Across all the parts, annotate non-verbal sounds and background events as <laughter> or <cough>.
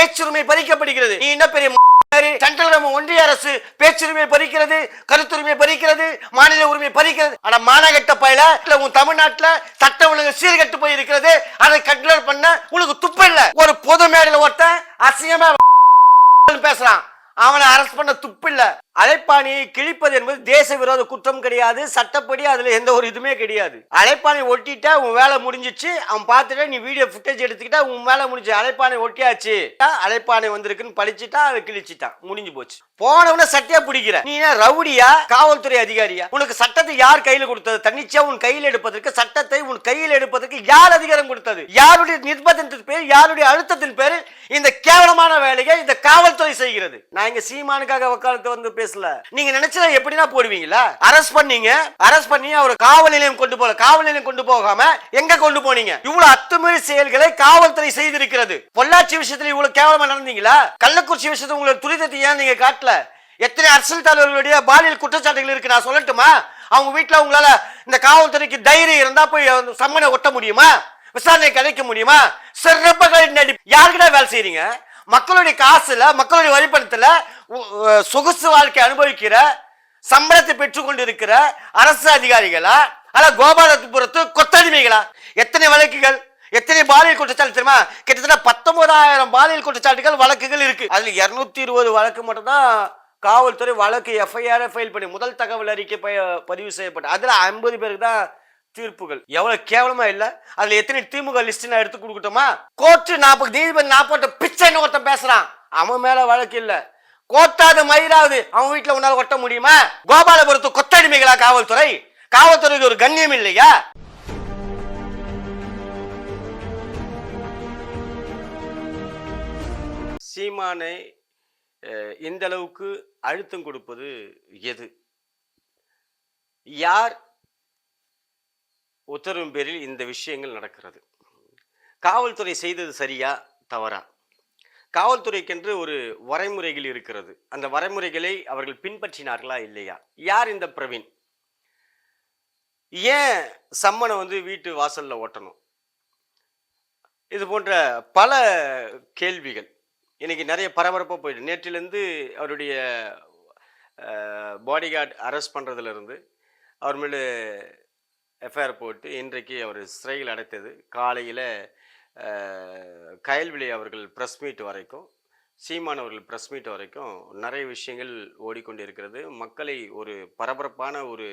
பேச்சுரிமை பறிக்கப்படுகிறது. நீ என்ன பெரிய சென்ட்ரல் ஒன்றிய அரசு பேச்சுரிமை பறிக்கிறது கருத்துரிமை பறிக்கிறது மாநில உரிமை பறிக்கிறது. ஆனா மாநகட்ட பயில இல்ல உன் தமிழ்நாட்டுல சட்ட ஒழுங்கு சீர்கெட்டு போய் இருக்கிறது அதை கண்ட்ரோல் பண்ண உனக்கு துப்பு இல்ல. ஒரு பொது மேடையில ஒருத்தன் அசிங்கமா பேசுறான். அவனை அரஸ்ட் பண்ண துப்பு இல்ல. அழைப்பாணியை கிழிப்பது என்பது தேச விரோத குற்றம் கிடையாது. சட்டப்படி அதுல எந்த ஒரு இதுவுமே கிடையாது. அழைப்பானை ஒட்டிட்டா உன் வேலை முடிஞ்சிச்சு. அவன் பார்த்துட்டா நீ வீடியோ ஃபுட்டேஜ் எடுத்துக்கிட்டா உன் வேலை முடிஞ்சு அழைப்பானை ஒட்டியாச்சு. அழைப்பானை வந்திருக்குன்னு பழிச்சிட்டா அதை கிழிச்சிட்டான். முடிஞ்சு போச்சு. போனவன சட்டையா பிடிக்கிற. நீ ரவுடியா? காவல்துறை அதிகாரியா? உனக்கு சட்டத்தை யார் கையில கொடுத்தது? தன்னிச்சையா உன் கையில் எடுப்பதற்கு சட்டத்தை உன் கையில் எடுப்பதற்கு யார் அதிகாரம் கொடுத்தது? யாருடைய நிர்பந்தத்தின் பேர் யாருடைய அழுத்தத்தின் பேரில் இந்த கேவலமான வேலையை இந்த காவல்துறை செய்கிறது? நான் இங்க சீமானுக்காக வக்காலத்து வந்து கேஸ்ல நீங்க நினைச்சா எப்படின்னா போடுவீங்களா அரெஸ்ட் பண்ணீங்க. அரஸ்ட் பண்ணி அவர் காவல் நிலையம் கொண்டு போல காவல் நிலையம் கொண்டு போகாம எங்க கொண்டு போனீங்க? இவ்வளவு அத்துமீறி செயல்களை காவல்துறை செய்திருக்கிறது. பொள்ளாச்சி விஷயத்துல இவ்வளவு கேவலமா நடந்தீங்களா கள்ளக்குறிச்சி விஷயத்துல உங்களுக்கு துரிதத்தை ஏன் நீங்க காட்டல? எத்தனை அரசியல் தலைவர்களுடைய பாலியல் குற்றச்சாட்டுகள் இருக்கு நான் சொல்லட்டுமா? அவங்க வீட்டுல உங்களால இந்த காவல்துறைக்கு தைரியம் இருந்தா போய் சம்மனை ஒட்ட முடியுமா? விசாரணை கிடைக்க முடியுமா? சிறப்பாக நடி யாருக்கிட்ட வேலை செய்யறீங்க மக்களுடைய காசுல மக்களுடைய வரிப்பணத்துல சொகுசு வாழ்க்கை அனுபவிக்கிற சம்பளத்தை பெற்றுக்கொண்டு இருக்கிற அரசு அதிகாரிகளா? அல்ல கோபாலபுரத்து கொத்தடிமைகளா? எத்தனை வழக்குகள் எத்தனை பாலியல் குற்றச்சாட்டு தெரியுமா? கிட்டத்தட்ட பத்தொன்பதாயிரம் பாலியல் குற்றச்சாட்டுகள் வழக்குகள் இருக்கு. அதுல இருநூத்தி இருபது வழக்கு மட்டும்தான் காவல்துறை வழக்கு எஃப்ஐஆர் ஃபைல் பண்ணி முதல் தகவல் அறிக்கை ப- பதிவு செய்யப்பட்ட. அதுல ஐம்பது பேருக்கு தான் தீர்ப்புகள். எவ்வளவு கேவலமா இல்ல? அதுல எத்தனை திமுக லிஸ்ட் நான் எடுத்து கொடுக்கட்டுமா? கோர்ட்டு நாற்பது நீதிபதி நாற்பது பிச்சைன்னு ஒருத்தன் பேசுறான். அவன் மேல வழக்கு இல்லை. கோத்தாத மயிராவது அவன் வீட்டுல உன்னால ஒட்ட முடியுமா? கோபாலபுரத்து கொத்தடிமைகளா காவல்துறை? காவல்துறைக்கு ஒரு கண்ணியம் இல்லையா? சீமானை இந்த அளவுக்கு அழுத்தம் கொடுப்பது எது? யார் உத்தரவின் பேரில் இந்த விஷயங்கள் நடக்கிறது? காவல்துறை செய்தது சரியா? தவறா? காவல்துறைக்கென்று ஒரு வரைமுறைகள் இருக்கிறது. அந்த வரைமுறைகளை அவர்கள் பின்பற்றினார்களா இல்லையா? யார் இந்த பிரவீன்? ஏன் சம்மனை வந்து வீட்டு வாசலில் ஓட்டணும்? இது போன்ற பல கேள்விகள். இன்றைக்கி நிறைய பரபரப்பாக போயிட்டு நேற்றிலேருந்து அவருடைய பாடிகார்டு அரெஸ்ட் பண்ணுறதுலேருந்து அவர் மேலே எஃப்ஐஆர் போட்டு இன்றைக்கு அவர் சிறையில் அடைத்தது. காலையில் கயல்விழி அவர்கள் ப்ரெஸ் மீட் வரைக்கும் சீமான் அவர்கள் ப்ரெஸ் மீட் வரைக்கும் நிறைய விஷயங்கள் ஓடிக்கொண்டு இருக்கிறது மக்களை ஒரு பரபரப்பான ஒரு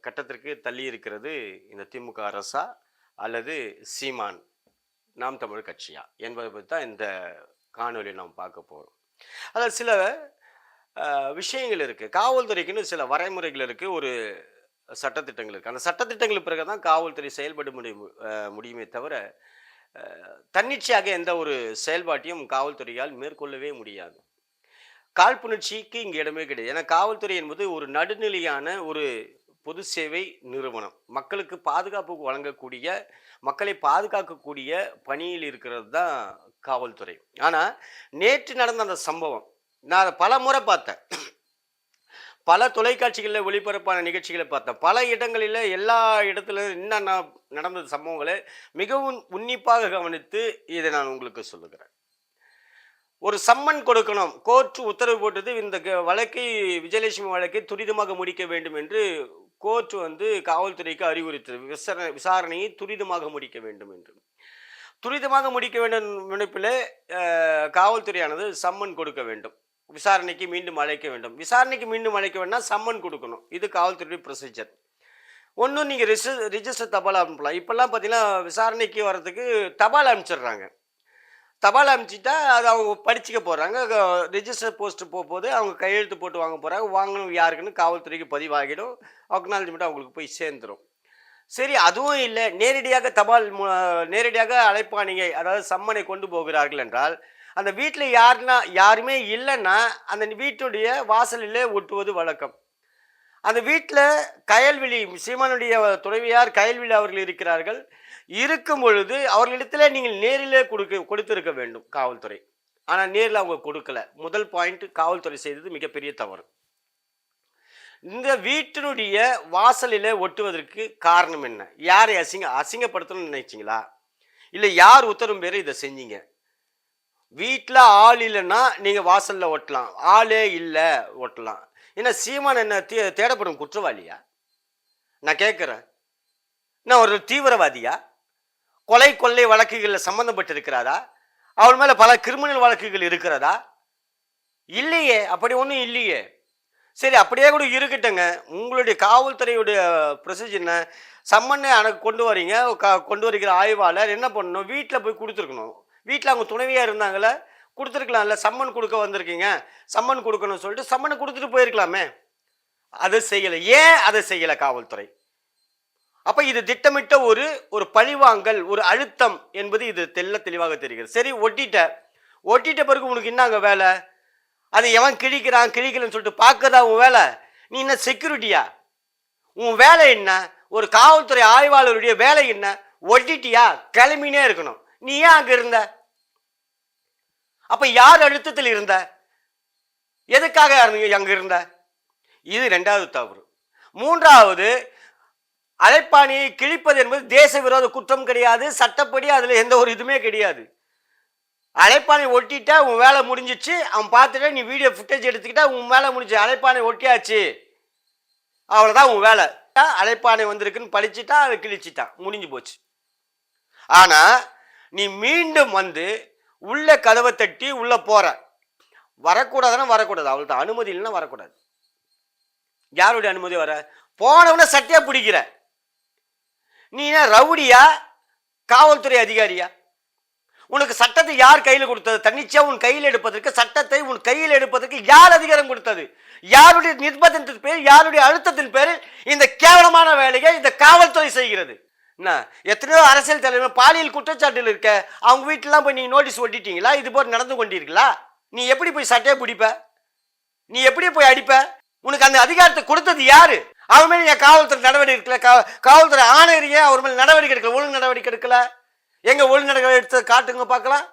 கட்டத்திற்கு தள்ளி இருக்கிறது இந்த திமுக அரசா அல்லது சீமான்? நாம் தமிழ் கட்சியா? என்பதை பற்றி தான் இந்த காணொலி நாம் பார்க்க போகிறோம் அதில் சில விஷயங்கள் இருக்குது காவல்துறைக்குன்னு சில வரைமுறைகள் இருக்குது ஒரு சட்டத்திட்டங்கள் இருக்குது அந்த சட்டத்திட்டங்கள் பிறகு தான் காவல்துறை செயல்பட முடியும் முடியுமே தவிர தன்னிச்சையாக எந்த ஒரு செயல்பாட்டையும் காவல்துறையால் மேற்கொள்ளவே முடியாது. காழ்ப்புணர்ச்சிக்கு இங்கே இடமே கிடையாது. ஏன்னா காவல்துறை என்பது ஒரு நடுநிலையான ஒரு பொது சேவை நிறுவனம். மக்களுக்கு பாதுகாப்பு வழங்கக்கூடிய மக்களை பாதுகாக்கக்கூடிய பணியில் இருக்கிறது தான் காவல்துறை. ஆனால் நேற்று நடந்த அந்த சம்பவம் நான் அதை பல முறை பார்த்தேன். பல தொலைக்காட்சிகளில் ஒளிபரப்பான நிகழ்ச்சிகளை பார்த்தேன் பல இடங்களில் எல்லா இடத்துல என்னென்ன நடந்த சம்பவங்களை மிகவும் உன்னிப்பாக கவனித்து இதை நான் உங்களுக்கு சொல்லுகிறேன். ஒரு சம்மன் கொடுக்கணும். கோர்ட் உத்தரவு போட்டது இந்த க- வழக்கை விஜயலட்சுமி வழக்கை துரிதமாக முடிக்க வேண்டும் என்று கோர்ட் வந்து காவல்துறைக்கு அறிவுறுத்தது விசாரணை விசாரணையை துரிதமாக முடிக்க வேண்டும் என்று. துரிதமாக முடிக்க வேண்டும் நினைப்பில் காவல்துறையானது சம்மன் கொடுக்க வேண்டும். விசாரணைக்கு மீண்டும் அழைக்க வேண்டும். விசாரணைக்கு மீண்டும் அழைக்க வேண்டாம் சம்மன் கொடுக்கணும். இது காவல்துறை ப்ரொசீஜர் ஒன்றும் நீங்கள் ரிஜி ரிஜிஸ்டர் தபால் அனுப்பலாம். இப்போல்லாம் பார்த்தீங்கன்னா விசாரணைக்கு வர்றதுக்கு தபால் அனுப்பிச்சிடுறாங்க. தபால் அனுப்பிச்சிட்டா அது அவங்க படிச்சுக்க போகிறாங்க ரிஜிஸ்டர் போஸ்ட் போகும்போது அவங்க கையெழுத்து போட்டு வாங்க போகிறாங்க வாங்கணும் யாருக்குன்னு காவல்துறைக்கு பதிவாகிடும். அக்னாலஜ்மெண்ட் அவங்களுக்கு போய் சேர்ந்துடும் சரி அதுவும் இல்லை. நேரடியாக தபால் மு- நேரடியாக அழைப்பாணியை அதாவது சம்மனை கொண்டு போகிறார்கள் என்றால் அந்த வீட்டில் யாருன்னா யாருமே இல்லைன்னா அந்த வீட்டுடைய வாசலிலே ஒட்டுவது வழக்கம். அந்த வீட்டில் கயல்விழி சீமானுடைய துறவியார் கயல்விழி அவர்கள் இருக்கிறார்கள். இருக்கும் பொழுது அவர்களிடத்தில் நீங்கள் நேரிலே கொடுக்க கொடுத்திருக்க வேண்டும் காவல்துறை. ஆனால் நேரில் அவங்க கொடுக்கல. முதல் பாயிண்ட் காவல்துறை செய்தது மிகப்பெரிய தவறு. இந்த வீட்டினுடைய வாசலில் ஒட்டுவதற்கு காரணம் என்ன? யாரை அசிங்க அசிங்கப்படுத்தணும்னு நினைச்சிங்களா? இல்லை யார் உத்தரவு பேர் இதை செஞ்சீங்க? வீட்டில் ஆள் இல்லைன்னா நீங்கள் வாசலில் ஒட்டலாம் ஆளே இல்லை ஒட்டலாம் ஏன்னா சீமான் என்ன தே தேடப்படும் குற்றவாளியா? நான் கேட்குறேன். நான் ஒரு தீவிரவாதியா? கொலை கொள்ளை வழக்குகளில் சம்மந்தப்பட்டிருக்கிறாரா அவர் மேலே பல கிரிமினல் வழக்குகள் இருக்கிறதா? இல்லையே அப்படி ஒன்றும் இல்லையே. சரி அப்படியே கூட இருக்கட்டுங்க. உங்களுடைய காவல்துறையுடைய ப்ரொசீஜர் என்ன? சம்மனை எனக்கு கொண்டு வரீங்க. க- கொண்டு வருகிற ஆய்வாளர் என்ன பண்ணணும்? வீட்டில் போய் கொடுத்துருக்கணும். வீட்டில் அவங்க துணைவியாக இருந்தாங்களே கொடுத்துருக்கலாம்ல சம்மன் கொடுக்க வந்திருக்கீங்க சம்மன் கொடுக்கணும்னு சொல்லிட்டு சம்மனை கொடுத்துட்டு போயிருக்கலாமே. அதை செய்யலை. ஏன் அதை செய்யலை காவல்துறை? அப்போ இது திட்டமிட்ட ஒரு ஒரு பழிவாங்கல் ஒரு அழுத்தம் என்பது இது தெள்ள தெளிவாக தெரிகிறது. சரி ஒட்டிட்ட. ஒட்டிட்ட பிறகு உனக்கு என்னங்க வேலை? அது எவன் கிழிக்கிறான் கிழிக்கலன்னு சொல்லிட்டு பார்க்கதா உன் வேலை? நீ என்ன செக்யூரிட்டியா உன் வேலை என்ன? ஒரு காவல்துறை ஆய்வாளருடைய வேலை என்ன? ஒட்டிட்டியா? கிளம்பினே இருக்கணும். நீ ஏன் அங்கே இருந்த? அப்ப யார் அழுத்தத்தில் இருந்த? எதுக்காக அங்க- இருந்த? இது ரெண்டாவது தவறு. மூன்றாவது அழைப்பாணியை கிழிப்பது என்பது தேச விரோத குற்றம் கிடையாது. சட்டப்படி அதுல எந்த ஒரு இதுவுமே கிடையாது. அழைப்பானை ஒட்டிட்டா உன் வேலை முடிஞ்சிச்சு. அவன் பார்த்துட்டு நீ வீடியோ ஃபுட்டேஜ் எடுத்துக்கிட்டா உன் வேலை முடிஞ்சு அழைப்பானை ஒட்டியாச்சு. அவ்வளோதான் உன் வேலை. அழைப்பானை வந்திருக்குன்னு பழிச்சிட்டா அதை கிழிச்சிட்டான். முடிஞ்சு போச்சு. ஆனால் நீ மீண்டும் வந்து உள்ளே கதவை தட்டி உள்ளே போகிற வரக்கூடாதுன்னா வரக்கூடாது. அவள்கிட்ட அனுமதி இல்லைன்னா வரக்கூடாது. யாருடைய அனுமதி வர? போனவன சட்டையாக பிடிக்கிற. நீ என்ன ரவுடியா? காவல்துறை அதிகாரியா? உனக்கு சட்டத்தை யார் கையில் கொடுத்தது? தன்னிச்சையா உன் கையில் எடுப்பதற்கு சட்டத்தை உன் கையில் எடுப்பதற்கு யார் அதிகாரம் கொடுத்தது? யாருடைய நிர்பந்தத்தின் பேர் யாருடைய அழுத்தத்தின் பேரில் இந்த கேவலமான வேலையை இந்த காவல்துறை செய்கிறது? என்ன? எத்தனையோ அரசியல் தலைவர் பாலியல் குற்றச்சாட்டில் இருக்க அவங்க வீட்டிலாம் போய் நீங்கள் நோட்டீஸ் ஒட்டிட்டீங்களா? இது போல் நடந்து கொண்டீர்களா நீ எப்படி போய் சட்டையை பிடிப்ப? நீ எப்படி போய் அடிப்ப? உனக்கு அந்த அதிகாரத்தை கொடுத்தது யாரு? அவன் மேலே என் காவல்துறை நடவடிக்கை எடுக்கல. கா- காவல்துறை ஆணையர் அவர் மேலே நடவடிக்கை எடுக்கல. ஒழுங்கு நடவடிக்கை எடுக்கல. எங்கே ஒழுங்கு நடவடிக்கை எடுத்து காட்டுங்க பார்க்கலாம்.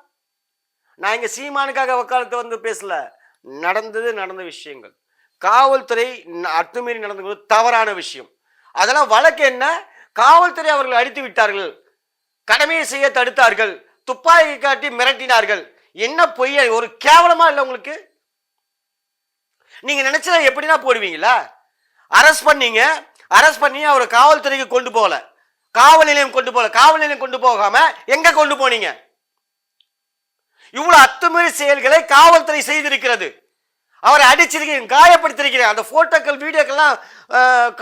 நான் இங்கே சீமானுக்காக வக்காலத்தை வந்து பேசல. நடந்தது நடந்த விஷயங்கள். காவல்துறை அத்துமீறி நடந்து தவறான விஷயம். அதெல்லாம் வழக்கு என்ன? காவல்துறை அவர்கள் அடித்து விட்டார்கள். கடமையை செய்ய தடுத்தார்கள். துப்பாக்கி காட்டி மிரட்டினார்கள். என்ன பொய்ய? ஒரு கேவலமா இல்லை உங்களுக்கு? நீங்க நினைச்சதா எப்படின்னா போடுவீங்களா? அரெஸ்ட் பண்ணீங்க. அரெஸ்ட் பண்ணி அவரை காவல்துறைக்கு கொண்டு போகல. காவல் நிலையம் கொண்டு போகல. காவல் நிலையம் கொண்டு போகாம எங்க கொண்டு போனீங்க? இவ்வளவு அத்துமீறி செயல்களை காவல்துறை செய்திருக்கிறது. அவரை அடிச்சிருக்கீங்க காயப்படுத்திருக்கிறேன் அந்த போட்டோக்கள் வீடியோக்கள்லாம்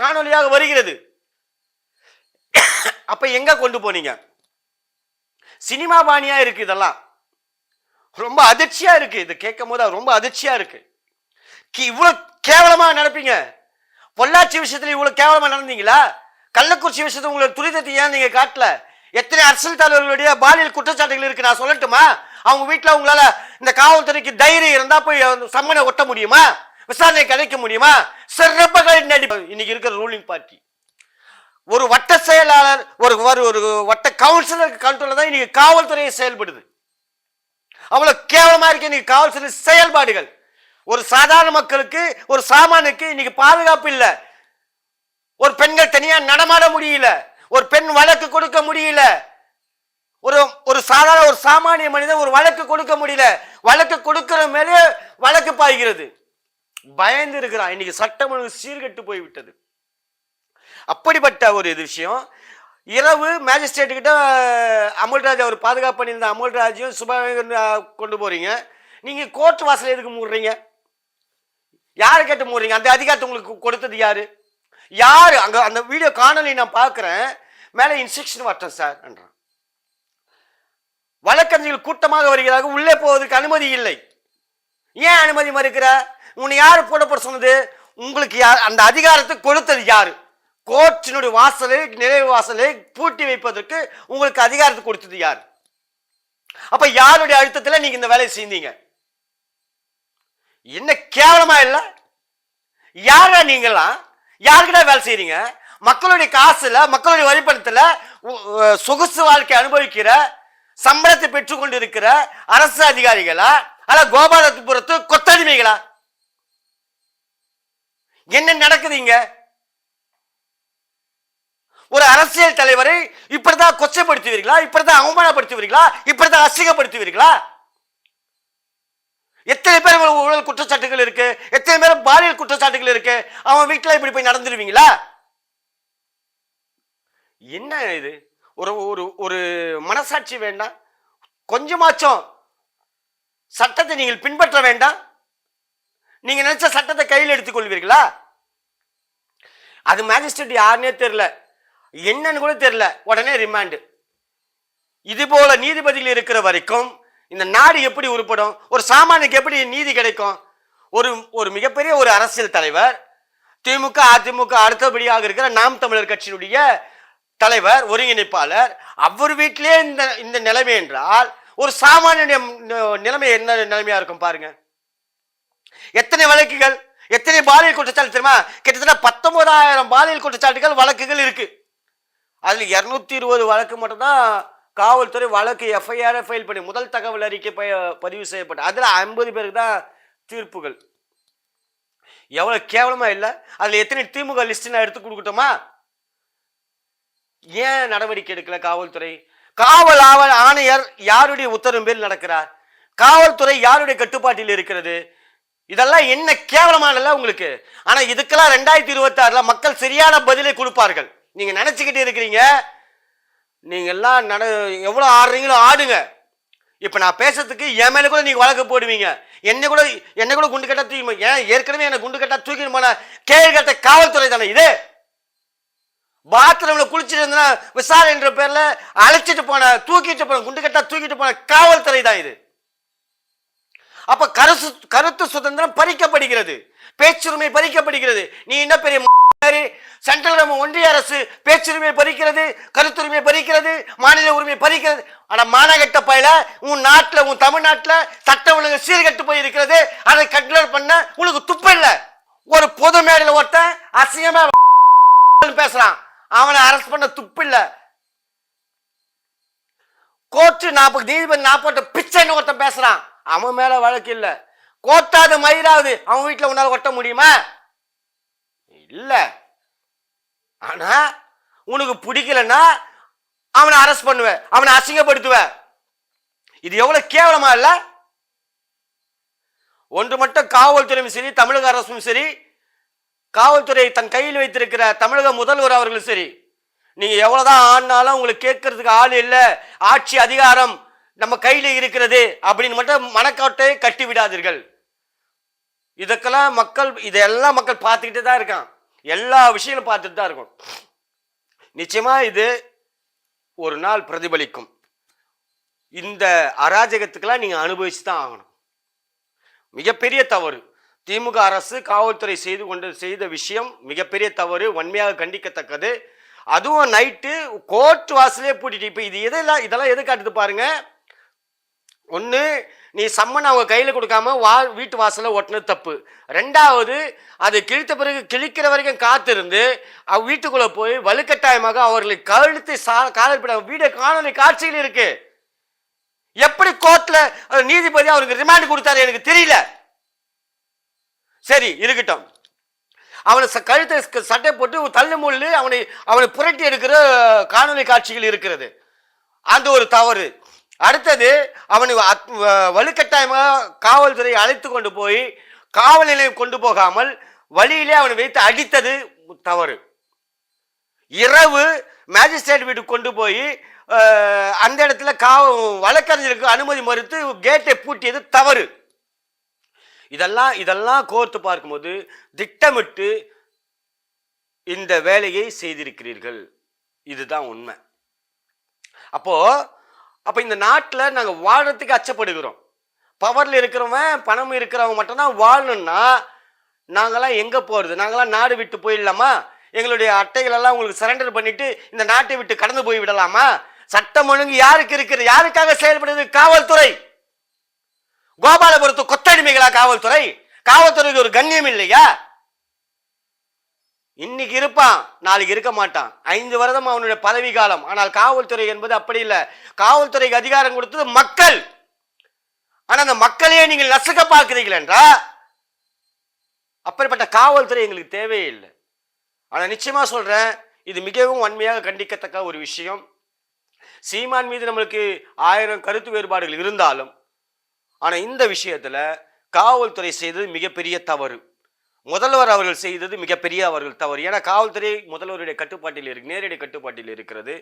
காணொலியாக காணொளியாக வருகிறது. அப்போ எங்கே கொண்டு போனீங்க? சினிமா பாணியாக இருக்குது இதெல்லாம். ரொம்ப அதிர்ச்சியாக இருக்குது இது கேட்கும் போது ரொம்ப அதிர்ச்சியாக இருக்குது கி- கேவலமாக நடப்பீங்க? பொள்ளாச்சி விஷயத்துல இவ்வளோ கேவலமாக நடந்தீங்களா? கள்ளக்குறிச்சி விஷயத்தில் உங்களோட துரிதத்தை ஏன் நீங்கள் காட்டல? எத்தனை அரசியல் தலைவர்களுடைய பாலியல் குற்றச்சாட்டுகள் இருக்கு? நான் சொல்லட்டுமா? அவங்க வீட்டில் உங்களால் இந்த காவல்துறைக்கு தைரியம் இருந்தால் போய் சம்மனை ஒட்ட முடியுமா? விசாரணை கிடைக்க முடியுமா? சிறப்பாக இன்னைக்கு இருக்கிற ரூலிங் பார்ட்டி ஒரு வட்ட செயலாளர் ஒரு ஒரு ஒரு வட்ட கவுன்சிலர் கண்ட்ரோல தான் இன்னைக்கு காவல்துறையை செயல்படுது. அவ்வளோ கேவலமாக இருக்கு இன்னைக்கு காவல்துறை செயல்பாடுகள். ஒரு சாதாரண மக்களுக்கு ஒரு சாமானுக்கு இன்னைக்கு பாதுகாப்பு இல்லை. ஒரு பெண்கள் தனியாக நடமாட முடியல. ஒரு பெண் வழக்கு கொடுக்க முடியல. ஒரு ஒரு சாதாரண ஒரு சாமானிய மனிதன் ஒரு வழக்கு கொடுக்க முடியல. வழக்கு கொடுக்கிற மேலே வழக்கு பாய்கிறது. பயந்து இருக்கிறான். இன்னைக்கு சட்டம் ஒழுங்கு சீர்கட்டு போய்விட்டது. அப்படிப்பட்ட ஒரு இது விஷயம். இரவு மேஜிஸ்ட்ரேட்டுக்கிட்ட கிட்ட அமுல்ராஜ் அவர் பாதுகாப்பு பண்ணியிருந்த அமுல்ராஜையும் சுபாகரன் கொண்டு போகிறீங்க நீங்கள் கோர்ட் வாசல் எதுக்கு மூடுறீங்க? யாரை கேட்டு மூடுறீங்க? அந்த அதிகாரத்தை உங்களுக்கு கொடுத்தது யார்? யார்? அங்கே அந்த வீடியோ காணொலி நான் பார்க்குறேன். மேலே இன்ஸ்ட்ரக்ஷன் வரட்டும் சார் என்றான். வழக்கறிஞர்கள் கூட்டமாக வருகிறார்கள். உள்ளே போவதற்கு அனுமதி இல்லை. ஏன் அனுமதி மறுக்கிற? உன்னை யார் போடப்பட சொன்னது? உங்களுக்கு யார் அந்த அதிகாரத்தை கொடுத்தது யாரு? கோர்ட்டினுடைய வாசலை நிறைவு வாசலை பூட்டி வைப்பதற்கு உங்களுக்கு அதிகாரத்தை கொடுத்தது யார்? அப்ப யாருடைய அழுத்தத்தில் நீங்க இந்த வேலையை செய்தீங்க? என்ன கேவலமா இல்ல? யாரா நீங்களாம் யாருக்கிட்ட வேலை செய்யறீங்க மக்களுடைய காசுல மக்களுடைய வரிப்பணத்துல சொகுசு வாழ்க்கை அனுபவிக்கிற சம்பளத்தை பெற்றுக்கொண்டு இருக்கிற அரசு அதிகாரிகளா? அல்ல கோபாலபுரத்து கொத்தடிமைகளா? என்ன நடக்குதுங்க ஒரு அரசியல் தலைவரை இப்படிதான் கொச்சைப்படுத்துவீர்களா? இப்படிதான் அவமானப்படுத்துவீர்களா? இப்படிதான் அசிங்கப்படுத்துவீர்களா? எத்தனை பேர் ஊழல் குற்றச்சாட்டுகள் இருக்கு? எத்தனை பேர் பாலியல் குற்றச்சாட்டுகள் இருக்கு? அவன் வீட்டில் இப்படி போய் நடந்துருவீங்களா? என்ன இது? ஒரு ஒரு ஒரு மனசாட்சி வேண்டாம். கொஞ்சமாச்சும் சட்டத்தை நீங்கள் பின்பற்ற வேண்டாம். நீங்க நினைச்ச சட்டத்தை கையில் எடுத்துக்கொள்வீர்களா அது மேஜிஸ்ட்ரேட் யாருன்னே தெரியல. என்னன்னு கூட தெரியல. உடனே ரிமாண்டு இது போல நீதிபதிகள் இருக்கிற வரைக்கும் இந்த நாடு எப்படி உருப்படும்? ஒரு சாமானியனுக்கு எப்படி நீதி கிடைக்கும்? ஒரு ஒரு மிகப்பெரிய ஒரு அரசியல் தலைவர் திமுக அதிமுக அடுத்தபடியாக இருக்கிற நாம் தமிழர் கட்சியினுடைய தலைவர் ஒருங்கிணைப்பாளர் அவர் வீட்டிலே இந்த இந்த நிலைமை என்றால் ஒரு சாமானிய நிலைமை என்ன நிலைமையா இருக்கும் பாருங்க. எத்தனை வழக்குகள் எத்தனை பாலியல் குற்றச்சாட்டு தெரியுமா? கிட்டத்தட்ட பத்தொன்பதாயிரம் பாலியல் குற்றச்சாட்டுகள் வழக்குகள் இருக்கு. அதில் இரநூத்தி இருபது வழக்கு மட்டும்தான் காவல்துறை வழக்கு எஃப்ஐஆர் ஃபைல் பண்ணி முதல் தகவல் அறிக்கை ப- பதிவு செய்யப்பட்ட. அதில் ஐம்பது பேருக்கு தான் தீர்ப்புகள். எவ்வளோ கேவலமாக இல்லை? அதில் எத்தனை திமுக லிஸ்ட் நான் எடுத்து கொடுக்கட்டுமா? ஏன் நடவடிக்கை எடுக்கல காவல்துறை? காவல் ஆவல் ஆணையர் யாருடைய உத்தரவின் பேரில் நடக்கிறார்? காவல்துறை யாருடைய கட்டுப்பாட்டில் இருக்கிறது? இதெல்லாம் என்ன கேவலமானல உங்களுக்கு? ஆனால் இதுக்கெல்லாம் ரெண்டாயிரத்தி இருபத்தி மக்கள் சரியான பதிலை கொடுப்பார்கள். நீங்கள் நினச்சிக்கிட்டு இருக்கிறீங்க. நீங்கள்லாம் நட எவ்வளோ ஆடுறீங்களோ ஆடுங்க. இப்போ நான் பேசுறதுக்கு என் மேலே கூட நீங்கள் வழக்கு போடுவீங்க. என்னை கூட என்னை கூட குண்டு கட்டா தூக்கி ஏன் ஏற்கனவே என்னை குண்டு கட்டா தூக்கி போன கேள்வி கட்ட காவல்துறை தானே இது? பாத்ரூம்ல குளிச்சுட்டு இருந்தா விசாரணை என்ற பேர்ல அழைச்சிட்டு போன தூக்கிட்டு போன குண்டு கட்டா தூக்கிட்டு போன காவல்துறை தான் இது. அப்ப கருத்து கருத்து சுதந்திரம் பறிக்கப்படுகிறது. பேச்சுரிமை பறிக்கப்படுகிறது. நீ என்ன பெரிய மாதிரி சென்ட்ரல் நம்ம ஒன்றிய அரசு பேச்சுரிமை பறிக்கிறது கருத்துரிமை பறிக்கிறது மாநில உரிமை பறிக்கிறது. ஆனா மாநகட்ட பயில உன் நாட்டில் உன் தமிழ்நாட்டில் சட்டம் ஒழுங்கு சீர்கெட்டு போய் இருக்கிறது அதை கண்ட்ரோல் பண்ண உனக்கு துப்ப இல்லை. ஒரு பொது மேடையில் ஒருத்தன் அசிங்கமா <laughs> பேசுறான். அவனை அரெஸ்ட் பண்ண துப்பு இல்லை. கோர்ட்டு நாற்பது நீதிபதி நாற்பது பிச்சைன்னு ஒருத்தன் பேசுறான். அவன் மேல வழக்கு இல்லை. கோட்டாது மயிராவது அவன் வீட்டில் உன்னால ஒட்ட முடியுமா? இல்லை. ஆனா உனக்கு பிடிக்கலன்னா அவனை அரெஸ்ட் பண்ணுவேன் அவனை அசிங்கப்படுத்துவேன் இது எவ்வளவு கேவலமா இல்ல? ஒன்று மட்டும் காவல்துறையும் சரி தமிழக அரசும் சரி காவல்துறை தன் கையில் வைத்திருக்கிற தமிழக முதல்வர் அவர்களும் சரி நீங்க எவ்வளவுதான் ஆனாலும் உங்களுக்கு கேட்கறதுக்கு ஆள் இல்லை ஆட்சி அதிகாரம் நம்ம கையில் இருக்கிறது அப்படின்னு மட்டும் மனக்காட்டை கட்டி விடாதீர்கள். இதுக்கெல்லாம் மக்கள் இதெல்லாம் மக்கள் பார்த்துக்கிட்டே தான் இருக்கான். எல்லா விஷயங்களும் பார்த்துட்டு தான் இருக்கும் நிச்சயமா இது ஒரு நாள் பிரதிபலிக்கும். இந்த அராஜகத்துக்கெல்லாம் நீங்கள் அனுபவிச்சு தான் ஆகணும். மிகப்பெரிய தவறு. திமுக அரசு காவல்துறை செய்து கொண்டு செய்த விஷயம் மிகப்பெரிய தவறு வன்மையாக கண்டிக்கத்தக்கது. அதுவும் நைட்டு கோர்ட் வாசலே பூட்டிட்டு இப்போ இது எதெல்லாம் இதெல்லாம் எது காட்டுது பாருங்கள் ஒன்று நீ சம்மன் அவங்க கையில் கொடுக்காம வா வீட்டு வாசலில் ஒட்டினது தப்பு. ரெண்டாவது அது கிழித்த பிறகு கிழிக்கிற வரைக்கும் காத்திருந்து அவ வீட்டுக்குள்ளே போய் வலுக்கட்டாயமாக அவர்களை கழுத்து சா காலப்பிட வீடு காணொலி காட்சிகள் இருக்கு. எப்படி கோர்ட்டில் நீதிபதி அவருக்கு ரிமாண்ட் கொடுத்தாரு எனக்கு தெரியல. சரி இருக்கட்டும். அவனை ச- கழுத்தை சட்டை போட்டு தள்ளு முள்ளு அவனை அவனை புரட்டி எடுக்கிற காணொலி காட்சிகள் இருக்கிறது. அந்த ஒரு தவறு. அடுத்தது அவனை அத்- வ- வலுக்கட்டாயமாக காவல்துறை அழைத்து கொண்டு போய் காவல் நிலையம் கொண்டு போகாமல் வழியிலே அவனை வைத்து அடித்தது தவறு. இரவு மேஜிஸ்ட்ரேட் வீட்டுக்கு கொண்டு போய் அந்த இடத்துல காவ வழக்கறிஞருக்கு அனுமதி மறுத்து கேட்டை பூட்டியது தவறு. இதெல்லாம் இதெல்லாம் கோர்த்து பார்க்கும்போது திட்டமிட்டு இந்த வேலையை செய்திருக்கிறீர்கள். இதுதான் உண்மை. அப்போது அப்போ இந்த நாட்டில் நாங்கள் வாழறதுக்கு அச்சப்படுகிறோம். பவரில் இருக்கிறவன் பணம் இருக்கிறவங்க மட்டும்தான் வாழணும்னா நாங்களாம் எங்கே போகிறது நாங்களாம் நாடு விட்டு போயிடலாமா? எங்களுடைய அட்டைகளெல்லாம் உங்களுக்கு சரண்டர் பண்ணிட்டு இந்த நாட்டை விட்டு கடந்து போய் விடலாமா? சட்டம் ஒழுங்கு யாருக்கு இருக்கிறது? யாருக்காக செயல்படுது காவல்துறை. கோபாலபுரத்து கொத்தடிமைகளா காவல்துறை? காவல்துறைக்கு ஒரு கண்ணியம் இல்லையா? இன்னைக்கு இருப்பான் நாளைக்கு இருக்க மாட்டான். ஐந்து வருடம் அவனுடைய பதவி காலம். ஆனால் காவல்துறை என்பது அப்படி இல்லை. காவல்துறைக்கு அதிகாரம் கொடுத்தது மக்கள். ஆனால் அந்த மக்களையே நீங்கள் நசுக்க பார்க்கிறீர்கள் என்றா அப்படிப்பட்ட காவல்துறை எங்களுக்கு தேவையில்லை ஆனால் நிச்சயமாக சொல்கிறேன் இது மிகவும் வன்மையாக கண்டிக்கத்தக்க ஒரு விஷயம். சீமான் மீது நம்மளுக்கு ஆயிரம் கருத்து வேறுபாடுகள் இருந்தாலும் ஆனால் இந்த விஷயத்தில் காவல்துறை செய்தது மிகப்பெரிய தவறு. முதல்வர் அவர்கள் செய்தது மிகப்பெரிய அவர்கள் தவறு. ஏன்னா காவல்துறை முதல்வருடைய கட்டுப்பாட்டில் இருக்கு நேரடி கட்டுப்பாட்டில் இருக்கிறது.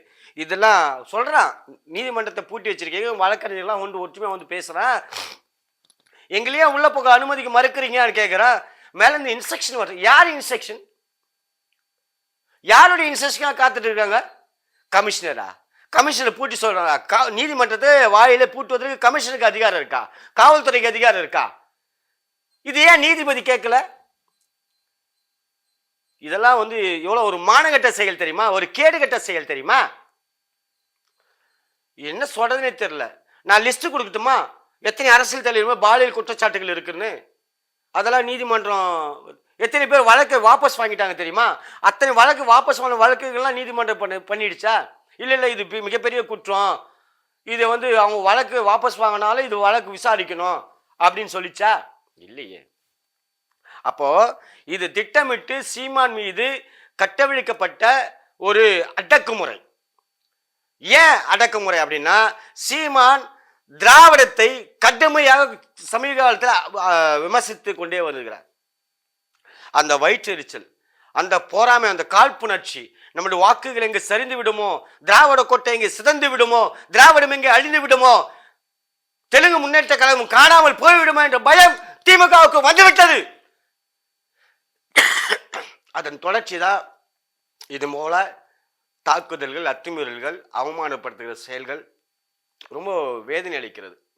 இதெல்லாம் சொல்கிறான் நீதிமன்றத்தை பூட்டி வச்சிருக்கீங்க வழக்கறிஞர்லாம் ஒன்று ஒற்றுமையாக வந்து பேசுகிறான் எங்களையே உள்ள போக அனுமதிக்கு மறுக்கிறீங்கன்னு கேட்குறான் மேலே இந்த இன்ஸ்ட்ரக்ஷன் வருது. யார் இன்ஸ்ட்ரக்ஷன் யாருடைய இன்ஸ்ட்ரக்ஷனாக காத்துட்டு இருக்காங்க? கமிஷனரா? கமிஷனர் பூட்டி சொல்கிறாங்க கா நீதிமன்றத்தை வாயில பூட்டுவதற்கு கமிஷனுக்கு அதிகாரம் இருக்கா? காவல்துறைக்கு அதிகாரம் இருக்கா? இது ஏன் நீதிபதி கேட்கல? இதெல்லாம் வந்து எவ்வளோ ஒரு மானகட்ட செயல் தெரியுமா? ஒரு கேடுகட்ட செயல் தெரியுமா? என்ன சொல்றதுனே தெரியல. நான் லிஸ்ட் கொடுக்கட்டுமா? எத்தனை அரசியல் தலைவருமே பாலியல் குற்றச்சாட்டுகள் இருக்குன்னு? அதெல்லாம் நீதிமன்றம் எத்தனை பேர் வழக்கை வாபஸ் வாங்கிட்டாங்க தெரியுமா? அத்தனை வழக்கு வாபஸ் வாங்கின வழக்குகள்லாம் நீதிமன்றம் பண்ண பண்ணிடுச்சா? இல்லை இல்லை இது மிகப்பெரிய குற்றம். இதை வந்து அவங்க வழக்கு வாபஸ் வாங்கினாலும் இது வழக்கு விசாரிக்கணும் அப்படின்னு சொல்லிச்சா? இல்லையே. அப்போது இது திட்டமிட்டு சீமான் மீது கட்டவிழ்க்கப்பட்ட ஒரு அடக்குமுறை. ஏன் அடக்குமுறை அப்படின்னா சீமான் திராவிடத்தை கடுமையாக சமீப காலத்தில் விமர்சித்து கொண்டே வருகிறார். அந்த வயிற்றெரிச்சல் அந்த போராமை அந்த காழ்ப்புணர்ச்சி நம்முடைய வாக்குகள் எங்கே சரிந்து விடுமோ திராவிட கோட்டை எங்கே சிதந்து விடுமோ திராவிடம் எங்கே அழிந்து விடுமோ தெலுங்கு முன்னேற்ற கழகம் காணாமல் போய்விடுமோ என்ற பயம் திமுகவுக்கு வந்துவிட்டது. அதன் தொடர்ச்சி தான் இது போல தாக்குதல்கள் அத்துமீறல்கள் அவமானப்படுத்துகிற செயல்கள் ரொம்ப வேதனை அளிக்கிறது.